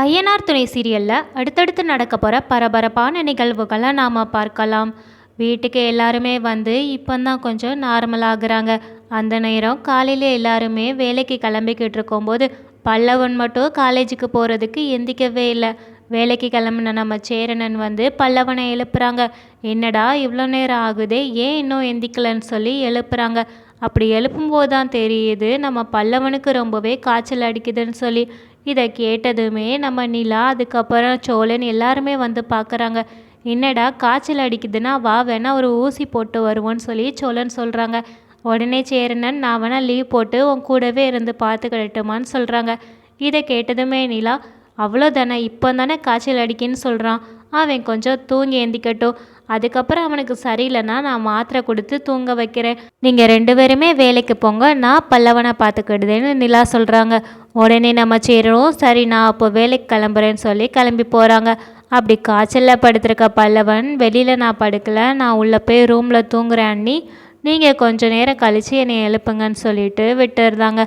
ஐயனார் துணை சீரியலில் அடுத்தடுத்து நடக்க போகிற பரபரப்பான நிகழ்வுகளை நாம் பார்க்கலாம். வீட்டுக்கு எல்லாருமே வந்து இப்போ தான் கொஞ்சம் நார்மலாகிறாங்க அந்த நேரம் காலையில் எல்லாருமே வேலைக்கு கிளம்பிக்கிட்டு இருக்கும்போது பல்லவன் மட்டும் காலேஜுக்கு போகிறதுக்கு எந்திக்கவே இல்லை. வேலைக்கு கிளம்புன நம்ம சேரணன் வந்து பல்லவனை எழுப்புறாங்க. என்னடா இவ்வளோ நேரம் ஆகுதே ஏன் இன்னும் எந்திக்கலன்னு சொல்லி எழுப்புறாங்க. அப்படி எழுப்பும்போது தான் தெரியுது நம்ம பல்லவனுக்கு ரொம்பவே காய்ச்சல் அடிக்குதுன்னு சொல்லி. இதை கேட்டதுமே நம்ம நிலா அதுக்கப்புறம் சோழன் எல்லாருமே வந்து பார்க்குறாங்க என்னடா காய்ச்சல் அடிக்குதுன்னா வா வேணா ஒரு ஊசி போட்டு வருவோன்னு சொல்லி சோழன் சொல்கிறாங்க உடனே சேரனன் நான் வேணா லீவ் போட்டு உன் கூடவே இருந்து பார்த்துக்கிடட்டுமான்னு சொல்கிறாங்க இதை கேட்டதுமே நிலா அவ்வளோதானே இப்போ தானே காய்ச்சல் அடிக்குன்னு சொல்கிறான் அவன் கொஞ்சம் தூங்கி எந்திக்கட்டும். அதுக்கப்புறம் அவனுக்கு சரியில்லைன்னா நான் மாத்திரை கொடுத்து தூங்க வைக்கிறேன். நீங்கள் ரெண்டு பேருமே வேலைக்கு போங்க. நான் பல்லவனை பார்த்துக்கிடுதேன்னு நிலா சொல்கிறாங்க உடனே நம்ம சேரணும் சரி நான் அப்போ வேலைக்கு கிளம்புறேன்னு சொல்லி கிளம்பி போகிறாங்க அப்படி காய்ச்சலில் படுத்திருக்க பல்லவன் வெளியில் நான் படுக்கலை. நான் உள்ளே போய் ரூமில் தூங்குறேன் அண்ணி. நீங்கள் கொஞ்ச நேரம் கழித்து என்னை எழுப்புங்கன்னு சொல்லிட்டு விட்டுருந்தாங்க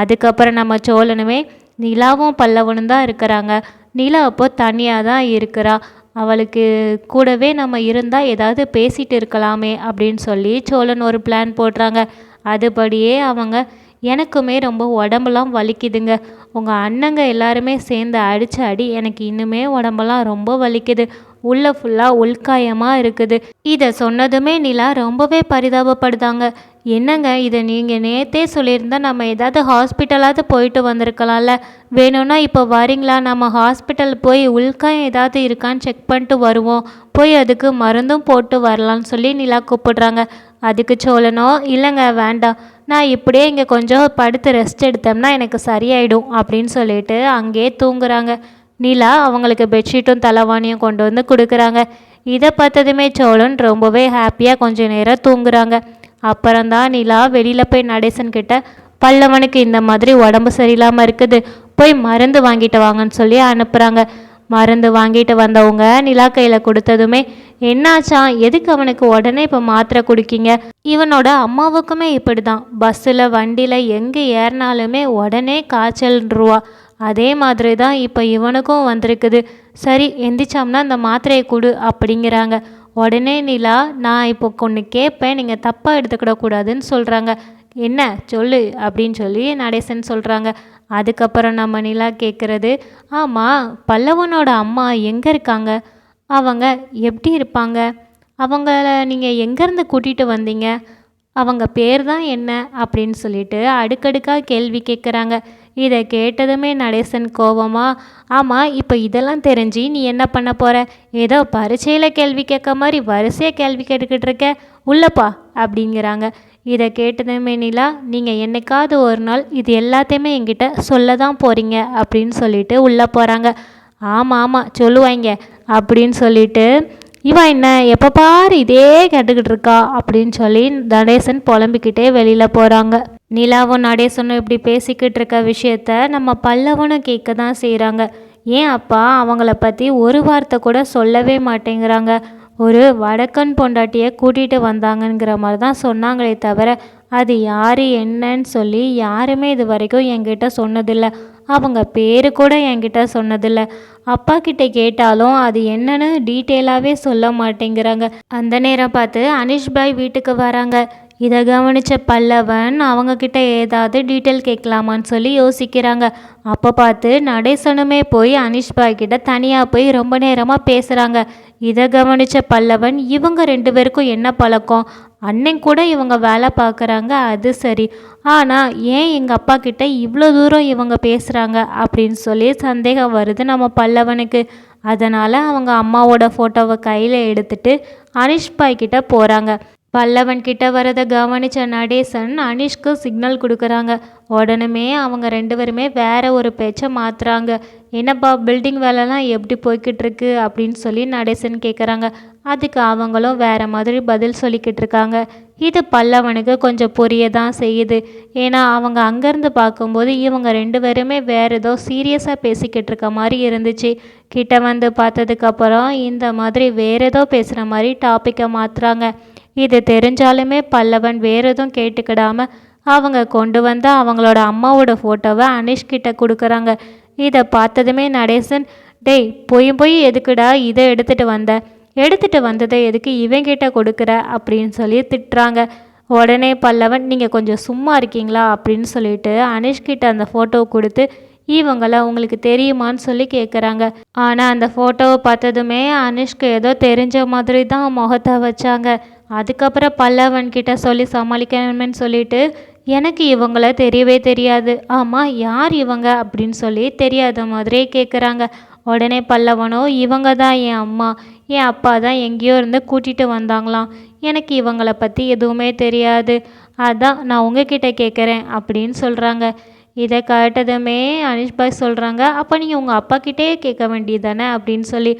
அதுக்கப்புறம் நம்ம சோழனுமே நிலாவும் பல்லவனும் தான் இருக்கிறாங்க. நிலா அப்போ தனியாக தான் இருக்கிறா. அவளுக்கு கூடவே நம்ம இருந்தால் ஏதாவது பேசிகிட்டு இருக்கலாமே அப்படின்னு சொல்லி சோழன் ஒரு பிளான் போடுறாங்க. அதுபடியே அவங்க எனக்குமே ரொம்ப உடம்புலாம் வலிக்குதுங்க. உங்கள் அண்ணங்க எல்லாருமே சேர்ந்து அடித்த அடி எனக்கு இன்னுமே உடம்பெல்லாம் ரொம்ப வலிக்குது. உள்ள ஃபுல்லாக உள்காயமாக இருக்குது. இதை சொன்னதுமே நிலா ரொம்பவே பரிதாபப்படுதாங்க. என்னங்க இதை நீங்கள் நேற்றே சொல்லியிருந்தா நம்ம ஏதாவது ஹாஸ்பிட்டலாவது போயிட்டு வந்திருக்கலாம்ல. வேணும்னா இப்போ வரீங்களா? நம்ம ஹாஸ்பிட்டல் போய் உள்காயம் ஏதாவது இருக்கான்னு செக் பண்ணிட்டு வருவோம். போய் அதுக்கு மருந்தும் போட்டு வரலான்னு சொல்லி நிலா கூப்பிடுறாங்க. அதுக்கு சொல்லணும் இல்லைங்க வேண்டாம். நான் இப்படியே இங்கே கொஞ்சம் படுத்து ரெஸ்ட் எடுத்தோம்னா எனக்கு சரியாயிடும் அப்படின்னு சொல்லிட்டு அங்கேயே தூங்குறாங்க. நிலா அவங்களுக்கு பெட்ஷீட்டும் தலைவாணியும் கொண்டு வந்து கொடுக்குறாங்க. இதை பார்த்ததுமே சோழன் ரொம்பவே ஹாப்பியாக கொஞ்சம் நேரம் தூங்குறாங்க. அப்புறம்தான் நிலா வெளியில் போய் நடேசன் கிட்ட பல்லவனுக்கு இந்த மாதிரி உடம்பு சரியில்லாமல் இருக்குது. போய் மருந்து வாங்கிட்டு வாங்கன்னு சொல்லி அனுப்புகிறாங்க மருந்து வாங்கிட்டு வந்தவங்க நிலா கையில் கொடுத்ததுமே என்னாச்சான் எதுக்கு அவனுக்கு உடனே இப்போ மாத்திரை குடிக்கீங்க? இவனோட அம்மாவுக்குமே இப்படி தான் பஸ்ஸில் வண்டியில் எங்கே ஏறினாலுமே உடனே காய்ச்சல்ன்றுவா. அதே மாதிரி தான் இப்போ இவனுக்கும் வந்திருக்குது. சரி எந்திரிச்சோம்னா அந்த மாத்திரையை கொடு அப்படிங்கிறாங்க. உடனே நிலா நான் இப்போ ஒன்று கேட்பேன் நீங்கள் தப்பாக எடுத்துக்கிடக்கூடாதுன்னு சொல்கிறாங்க என்ன? சொல்லு அப்படின்னு சொல்லி நடேசன் சொல்கிறாங்க அதுக்கப்புறம் நம்ம நிலா கேட்குறது ஆமாம் பல்லவனோட அம்மா எங்கே இருக்காங்க? அவங்க எப்படி இருப்பாங்க? அவங்கள நீங்கள் எங்கேருந்து கூட்டிகிட்டு வந்தீங்க? அவங்க பேர் தான் என்ன? அப்படின்னு சொல்லிட்டு அடுக்கடுக்காக கேள்வி கேட்குறாங்க இதை கேட்டதுமே நடேசன் கோவமா ஆமாம் இப்போ இதெல்லாம் தெரிஞ்சு நீ என்ன பண்ண போகிற ஏதோ பரீட்சையில் கேள்வி கேட்க மாதிரி வரிசையாக கேள்வி கேட்டுக்கிட்டு இருக்க உள்ளப்பா அப்படிங்கிறாங்க. இதை கேட்டதுமே நிலா நீங்கள் என்னைக்காவது ஒரு நாள் இது எல்லாத்தையுமே என்கிட்ட சொல்ல தான் போகிறீங்க அப்படின்னு சொல்லிட்டு உள்ளே போகிறாங்க ஆமாம் ஆமாம் சொல்லுவாங்க அப்படின்னு சொல்லிட்டு இவன் என்ன எப்போ பாரு இதே கேட்டுக்கிட்டு இருக்கா அப்படின்னு சொல்லி நடேசன் புலம்பிக்கிட்டே வெளியில் போகிறாங்க நிலாவும் நடேசனும் இப்படி பேசிக்கிட்டு இருக்க விஷயத்த நம்ம பல்லவனும் கேட்க தான் செய்கிறாங்க ஏன் அப்பா அவங்கள பற்றி ஒரு வார்த்தை கூட சொல்லவே மாட்டேங்கிறாங்க. ஒரு வடக்கன் பொண்டாட்டியை கூட்டிகிட்டு வந்தாங்கங்கிற மாதிரி தான் சொன்னாங்களே தவிர அது யார் என்னன்னு சொல்லி யாருமே இது வரைக்கும் என்கிட்ட சொன்னதில்லை. அவங்க பேர் கூட என்கிட்ட சொன்னதில்லை. அப்பா கிட்ட கேட்டாலும் அது என்னன்னு டீட்டெயிலாகவே சொல்ல மாட்டேங்கிறாங்க. அந்த நேரம் பார்த்து அனிஷ் பாய் வீட்டுக்கு வராங்க. இதை கவனித்த பல்லவன் அவங்கக்கிட்ட ஏதாவது டீட்டெயில் கேட்கலாமான்னு சொல்லி யோசிக்கிறாங்க. அப்போ பார்த்து நடேசனுமே போய் அனிஷ்பாய் கிட்ட தனியாக போய் ரொம்ப நேரமாக பேசுகிறாங்க இதை கவனித்த பல்லவன் இவங்க ரெண்டு பேருக்கும் என்ன பழக்கம்? அன்னைக்கு கூட இவங்க வேலை பார்க்குறாங்க அது சரி. ஆனால் ஏன் எங்கள் அப்பா கிட்ட இவ்வளோ தூரம் இவங்க பேசுகிறாங்க அப்படின்னு சொல்லி சந்தேகம் வருது நம்ம பல்லவனுக்கு. அதனால் அவங்க அம்மாவோட ஃபோட்டோவை கையில் எடுத்துட்டு அனிஷ்பாய் கிட்ட போகிறாங்க பல்லவன் கிட்ட வரதை கவனித்த நடேசன் அனிஷ்க்கு சிக்னல் கொடுக்குறாங்க. உடனுமே அவங்க ரெண்டு பேருமே வேற ஒரு பேச்சை மாற்றுறாங்க என்னப்பா பில்டிங் வேலைலாம் எப்படி போய்கிட்டு இருக்கு அப்படின்னு சொல்லி நடேசன் கேட்குறாங்க அதுக்கு அவங்களும் வேற மாதிரி பதில் சொல்லிக்கிட்டு இருக்காங்க. இது பல்லவனுக்கு கொஞ்சம் புரிய தான் செய்யுது. ஏன்னா அவங்க அங்கேருந்து பார்க்கும்போது இவங்க ரெண்டு பேருமே வேற ஏதோ சீரியஸாக பேசிக்கிட்டு இருக்க மாதிரி இருந்துச்சு. கிட்ட வந்து பார்த்ததுக்கப்புறம் இந்த மாதிரி வேற ஏதோ பேசுகிற மாதிரி டாப்பிக்கை மாற்றுறாங்க இது தெரிஞ்சாலுமே பல்லவன் வேறு எதுவும் கேட்டுக்கிடாம அவங்க கொண்டு வந்து அவங்களோட அம்மாவோட ஃபோட்டோவை அனிஷ்கிட்ட கொடுக்குறாங்க. இதை பார்த்ததுமே நடேசன் டேய் போய் போய் எதுக்குடா இதை எடுத்துகிட்டு வந்த? எடுத்துகிட்டு வந்ததை எதுக்கு இவங்கிட்ட கொடுக்குற? அப்படின்னு சொல்லி திட்டுறாங்க. உடனே பல்லவன் நீங்கள் கொஞ்சம் சும்மா இருக்கீங்களா? அப்படின்னு சொல்லிட்டு அனிஷ்கிட்ட அந்த ஃபோட்டோவை கொடுத்து இவங்கள உங்களுக்கு தெரியுமான்னு சொல்லி கேட்குறாங்க ஆனால் அந்த ஃபோட்டோவை பார்த்ததுமே அனுஷ்க்கு ஏதோ தெரிஞ்ச மாதிரி தான் முகத்தை வச்சாங்க. அதுக்கப்புறம் பல்லவன் கிட்ட சொல்லி சமாளிக்கணும்னு சொல்லிட்டு எனக்கு இவங்கள தெரியவே தெரியாது. ஆமாம் யார் இவங்க அப்படின்னு சொல்லி தெரியாத மாதிரியே கேட்குறாங்க உடனே பல்லவனோ இவங்க தான் என் அம்மா என் அப்பா தான் எங்கேயோ இருந்து கூட்டிகிட்டு வந்தாங்களாம். எனக்கு இவங்கள பற்றி எதுவுமே தெரியாது. அதான் நான் உங்ககிட்ட கேட்குறேன் அப்படின்னு சொல்கிறாங்க இதை கேட்டதுமே அனிஷ் பாய் சொல்கிறாங்க அப்போ நீங்கள் உங்கள் அப்பா கிட்டே கேட்க வேண்டியது தானே அப்படின்னு சொல்லி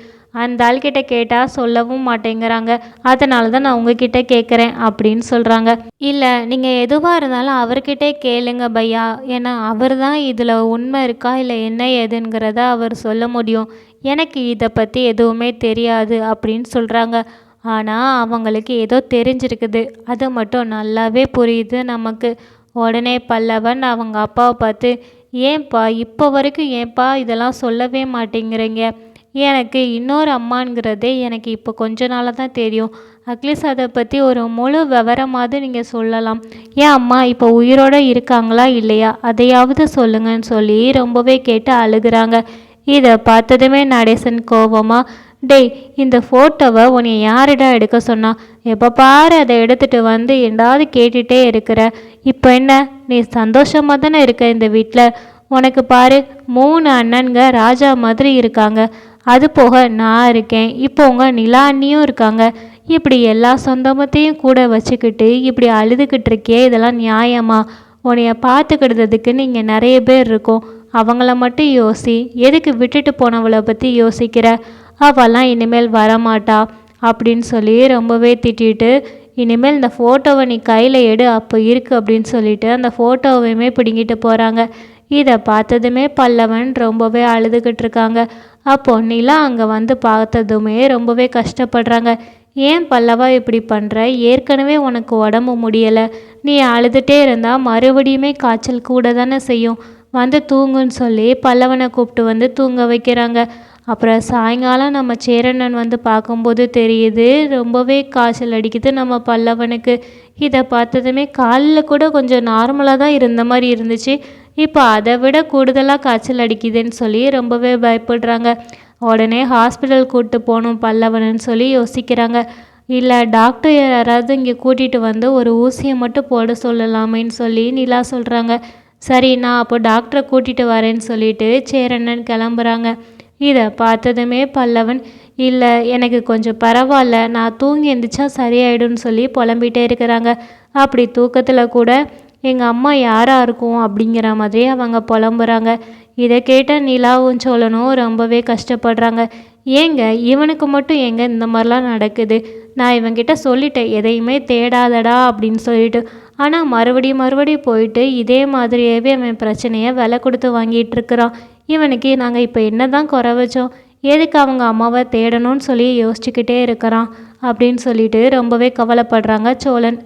அந்த ஆள்கிட்ட கேட்டால் சொல்லவும் மாட்டேங்கிறாங்க. அதனால தான் நான் உங்ககிட்ட கேட்குறேன் அப்படின்னு சொல்கிறாங்க இல்லை நீங்கள் எதுவாக இருந்தாலும் அவர்கிட்டே கேளுங்க பையா. ஏன்னா அவர் தான் இதில் உண்மை இருக்கா இல்லை என்ன ஏதுங்கிறத அவர் சொல்ல முடியும். எனக்கு இதை பற்றி எதுவுமே தெரியாது அப்படின்னு சொல்கிறாங்க ஆனால் அவங்களுக்கு ஏதோ தெரிஞ்சிருக்குது. அது மட்டும் நல்லாவே புரியுது நமக்கு. உடனே பல்லவன் அவங்க அப்பாவை பார்த்து ஏன்பா இப்போ வரைக்கும் ஏன்பா இதெல்லாம் சொல்லவே மாட்டேங்கிறீங்க? எனக்கு இன்னொரு அம்மாங்கிறதே எனக்கு இப்போ கொஞ்ச நாளாக தான் தெரியும். அட்லீஸ்ட் அதை பற்றி ஒரு முழு விவரமாவது நீங்கள் சொல்லலாம். ஏன் அம்மா இப்போ உயிரோடு இருக்காங்களா இல்லையா? அதையாவது சொல்லுங்கன்னு சொல்லி ரொம்பவே கேட்டு அழுகிறாங்க. இதை பார்த்ததுமே நடேசன் கோபமாக டேய் இந்த ஃபோட்டோவை உன்னை யாரிடா எடுக்க சொன்னா? எப்போ பாரு அதை எடுத்துகிட்டு வந்து எண்டாவது கேட்டுகிட்டே இருக்கிற. இப்போ என்ன? நீ சந்தோஷமாக தானே இருக்க இந்த வீட்டில் உனக்கு பாரு மூணு அண்ணனுங்க ராஜா மாதிரி இருக்காங்க. அது போக நான் இருக்கேன் இப்போ உங்கள் நிலா அண்ணியும் இருக்காங்க. இப்படி எல்லா சொந்தமத்தையும் கூட வச்சுக்கிட்டு இப்படி அழுதுகிட்டு இருக்கே இதெல்லாம் நியாயமா? உன்னைய பார்த்துக்கிடுறதுக்கு நீங்கள் நிறைய பேர் இருக்கோம். அவங்கள மட்டும் யோசி எதுக்கு விட்டுட்டு போனவளை பற்றி யோசிக்கிற? அவெல்லாம் இனிமேல் வரமாட்டா அப்படின்னு சொல்லி ரொம்பவே திட்டிட்டு இனிமேல் இந்த ஃபோட்டோவை நீ கையில் எடு அப்போ இருக்குது அப்படின்னு சொல்லிட்டு அந்த ஃபோட்டோவையுமே பிடுங்கிட்டு போகிறாங்க இதை பார்த்ததுமே பல்லவன் ரொம்பவே அழுதுகிட்டு இருக்காங்க. அப்போ நிலா அங்கே வந்து பார்த்ததுமே ரொம்பவே கஷ்டப்படுறாங்க. ஏன் பல்லவா இப்படி பண்ணுற ஏற்கனவே உனக்கு உடம்பு முடியலை. நீ அழுதுகிட்டே இருந்தால் மறுபடியுமே காய்ச்சல் கூட தானே செய்யும். வந்து தூங்குன்னு சொல்லி பல்லவனை கூப்பிட்டு வந்து தூங்க வைக்கிறாங்க. அப்புறம் சாயங்காலம் நம்ம சேரண்ணன் வந்து பார்க்கும்போது தெரியுது ரொம்பவே காய்ச்சல் அடிக்குது. நம்ம பல்லவனுக்கு இதை பார்த்ததுமே காலில் கூட கொஞ்சம் நார்மலாக தான் இருந்த மாதிரி இருந்துச்சு. இப்போ அதை விட கூடுதலாக காய்ச்சல் அடிக்குதுன்னு சொல்லி ரொம்பவே பயப்படுறாங்க. உடனே ஹாஸ்பிட்டல் கூப்பிட்டு போகணும் பல்லவனன்னு சொல்லி யோசிக்கிறாங்க. இல்லை டாக்டர் யாராவது இங்கே கூட்டிகிட்டு வந்து ஒரு ஊசியை மட்டும் போட சொல்லலாமேன்னு சொல்லி நிலா சொல்கிறாங்க சரி நான் அப்போ டாக்டரை கூட்டிகிட்டு வரேன்னு சொல்லிட்டு சேரண்ணன் கிளம்புறாங்க. இதை பார்த்ததுமே பல்லவன் இல்லை எனக்கு கொஞ்சம் பரவாயில்ல நான் தூங்கி எந்திரிச்சா சரியாயிடும்னு சொல்லி புலம்பிகிட்டே இருக்கிறாங்க. அப்படி தூக்கத்தில் கூட எங்கள் அம்மா யாராக இருக்கும்? அப்படிங்கிற மாதிரி அவங்க புலம்புறாங்க. இதை கேட்ட நிலாவும் சோழனும் ரொம்பவே கஷ்டப்படுறாங்க. ஏங்க இவனுக்கு மட்டும் ஏங்க இந்த மாதிரிலாம் நடக்குது? நான் இவங்கிட்ட சொல்லிட்டேன் எதையுமே தேடாதடா அப்படின்னு சொல்லிட்டு. ஆனால் மறுபடியும் மறுபடியும் போயிட்டு இதே மாதிரியாகவே அவன் பிரச்சனையை விலை கொடுத்து வாங்கிட்டு இருக்கிறான். இவனுக்கு நாங்கள் இப்போ என்ன தான் குறை வச்சோம்? எதுக்கு அவங்க அம்மாவை தேடணும்னு சொல்லி யோசிச்சுக்கிட்டே இருக்கிறான் அப்படின்னு சொல்லிட்டு ரொம்பவே கவலைப்படுறாங்க சோழன்.